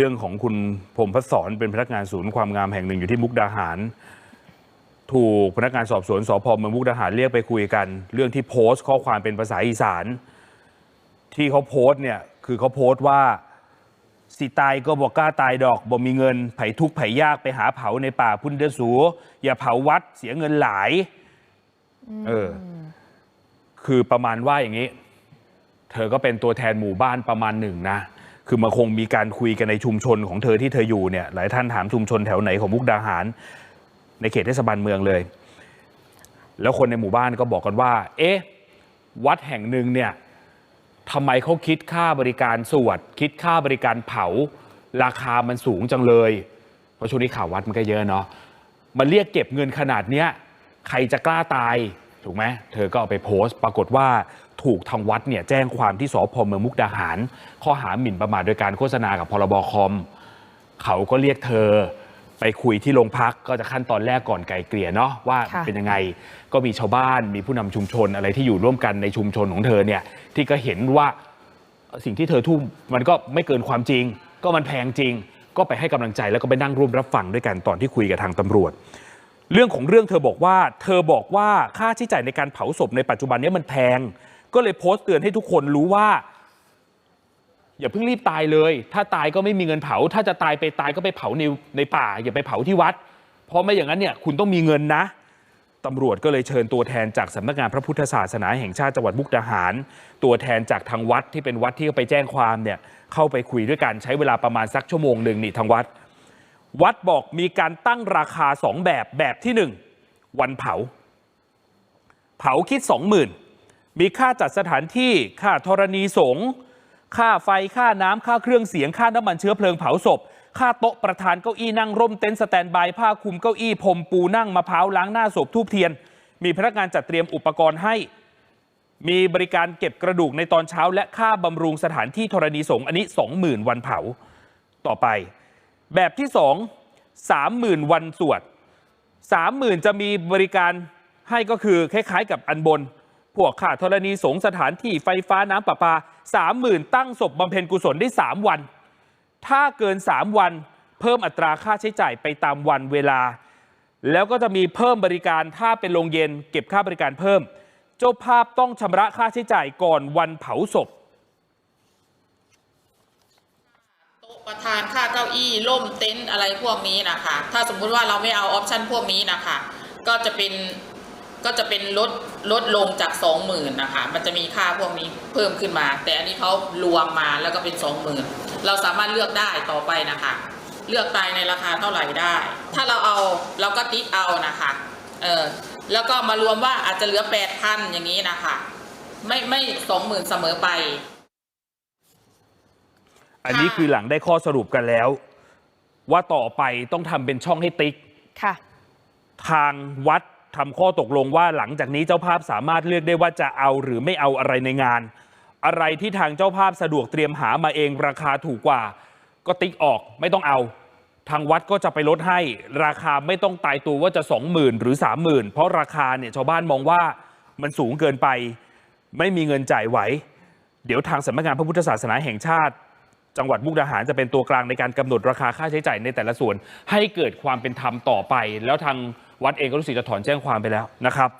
เรื่องของคุณพมพัฒสอนเป็นพนักงานศูนย์ความงามแห่งหนึ่งอยู่ที่มุกดาหาร ถูกพนักงานสอบสวนสพเมืองมุกดาหารเรียกไปคุยกัน เรื่องที่โพสต์ข้อความเป็นภาษาอีสาน ที่เขาโพสต์เนี่ยคือเขาโพสต์ว่าสิตายก็บอกกล้าตายดอกบ่มีเงินไผทุกไผยากไปหาเผาในป่าพุ่นเดอสูอย่าเผาวัดเสียเงินหลายเออคือประมาณว่าอย่างนี้ เธอก็เป็นตัวแทนหมู่บ้านประมาณหนึ่งนะ คือมันคงมีการคุยกันในชุมชนของเธอที่เธออยู่เนี่ยหลายท่านถามชุมชนแถวไหนของมุกดาหาร ในเขตเทศบาลเมืองเลย แล้วคนในหมู่บ้านก็บอกกันว่า เอ๊ะวัดแห่งหนึ่งเนี่ยทำไมเขาคิดค่าบริการสวด คิดค่าบริการเผา ราคามันสูงจังเลย เพราะช่วงนี้ข่าววัดมันก็เยอะเนาะมันเรียกเก็บเงินขนาดเนี้ยใครจะกล้าตายถูกไหมเธอก็เอาไปโพสต์ ปรากฏว่า ถูกทางวัดเนี่ยแจ้งความที่สพเมืองมุกดาหาร ข้อหาหมิ่นประมาทโดยการโฆษณากับพรบคอม เขาก็เรียกเธอไปคุยที่โรงพักก็จะขั้นตอนแรกก่อนไกลเกลี่ยเนาะว่าเป็นยังไงก็มีชาวบ้านมีผู้นำชุมชนอะไรที่อยู่ร่วมกันในชุมชนของเธอเนี่ยที่ก็เห็นว่าสิ่งที่เธอทุ่มมันก็ไม่เกินความจริง ก็มันแพงจริง ก็ไปให้กำลังใจแล้วก็ไปนั่งร่วมรับฟังด้วยกันตอนที่คุยกับทางตำรวจ เรื่องของเรื่องเธอบอกว่า เธอบอกว่าค่าใช้จ่ายในการเผาศพในปัจจุบันนี้มันแพง ก็เลยโพสต์เตือนให้ทุกคนรู้ว่า อย่าเพิ่งรีบตายเลย ถ้าตายก็ไม่มีเงินเผา ถ้าจะตายไปตายก็ไปเผาในในป่า อย่าไปเผาที่วัด เพราะไม่อย่างนั้นเนี่ยคุณต้องมีเงินนะตำรวจก็เลยเชิญตัวแทนจากสำนักงานพระพุทธศาสนาแห่งชาติจังหวัดมุกดาหาร ตัวแทนจากทางวัดที่เป็นวัดที่เขาไปแจ้งความเนี่ยเข้าไปคุยด้วยกันใช้เวลาประมาณสักชั่วโมงหนึ่งนี่ทางวัด วัดบอกมีการตั้งราคาสองแบบแบบที่หนึ่งวันเผา เผาคิดสองห มีค่าจัดสถานที่ค่าธรณีสงฆ์ค่าไฟค่าน้ำค่าเครื่องเสียงค่าน้ำมันเชื้อเพลิงเผาศพ ค่าโต๊ะประธานเก้าอี้นั่งร่มเต็นท์สแตนบายผ้าคลุมเก้าอี้พรมปูนั่งมะพร้าวล้างหน้าศพทูบเทียน มีพนักงานจัดเตรียมอุปกรณ์ให้ มีบริการเก็บกระดูกในตอนเช้า และค่าบำรุงสถานที่ธรณีสงฆ์อันนี้ 20,000 วันเผาต่อไป แบบที่ 2 30,000 วันสวด30,000 จะมีบริการให้ก็คือคล้ายๆ กับอันบน พวกค่าธรณีสงสถานที่ไฟฟ้าน้ำประปา30,000ตั้งศพบำเพ็ญกุศลได้ 3 วัน ถ้าเกิน 3 วัน เพิ่มอัตราค่าใช้จ่ายไปตามวันเวลา แล้วก็จะมีเพิ่มบริการถ้าเป็นโรงเย็น เก็บค่าบริการเพิ่ม เจ้าภาพต้องชำระค่าใช้จ่ายก่อนวันเผาศพโตประธานค่าเก้าอี้ร่มเต็นท์อะไรพวกนี้นะคะ ถ้าสมมุติว่าเราไม่เอาออปชันพวกนี้นะคะ ก็จะเป็น ก็จะเป็นลดลดลงจากสองหมื่นนะคะ มันจะมีค่าพวกนี้เพิ่มขึ้นมา แต่อันนี้เขารวมมาแล้วก็เป็นสองหมื่นเราสามารถเลือกได้ต่อไปนะคะ เลือกตายในราคาเท่าไหร่ได้ ถ้าเราเอาเราก็ติ๊กเอานะคะ เออแล้วก็มารวมว่าอาจจะเหลือแปดพันอย่างนี้นะคะ ไม่ไม่สองหมื่นเสมอไป อันนี้ค่ะคือหลังได้ข้อสรุปกันแล้ว ว่าต่อไปต้องทำเป็นช่องให้ติ๊กค่ะ ทางวัด ทำข้อตกลงว่าหลังจากนี้เจ้าภาพสามารถเลือกได้ว่าจะเอาหรือไม่เอาอะไรในงาน อะไรที่ทางเจ้าภาพสะดวกเตรียมหามาเองราคาถูกกว่า ก็ติ๊กออกไม่ต้องเอา ทางวัดก็จะไปลดให้ ราคาไม่ต้องตายตัวว่าจะ 20,000 หรือ 30,000 เพราะราคาเนี่ยชาวบ้านมองว่ามันสูงเกินไป ไม่มีเงินจ่ายไหว เดี๋ยวทางสำนักงานพระพุทธศาสนาแห่งชาติ จังหวัดมุกดาหารจะเป็นตัวกลางในการกำหนดราคาค่าใช้จ่ายในแต่ละส่วน ให้เกิดความเป็นธรรมต่อไป แล้วทาง วัดเองก็รู้สึกจะถอนแจ้งความไปแล้วนะครับ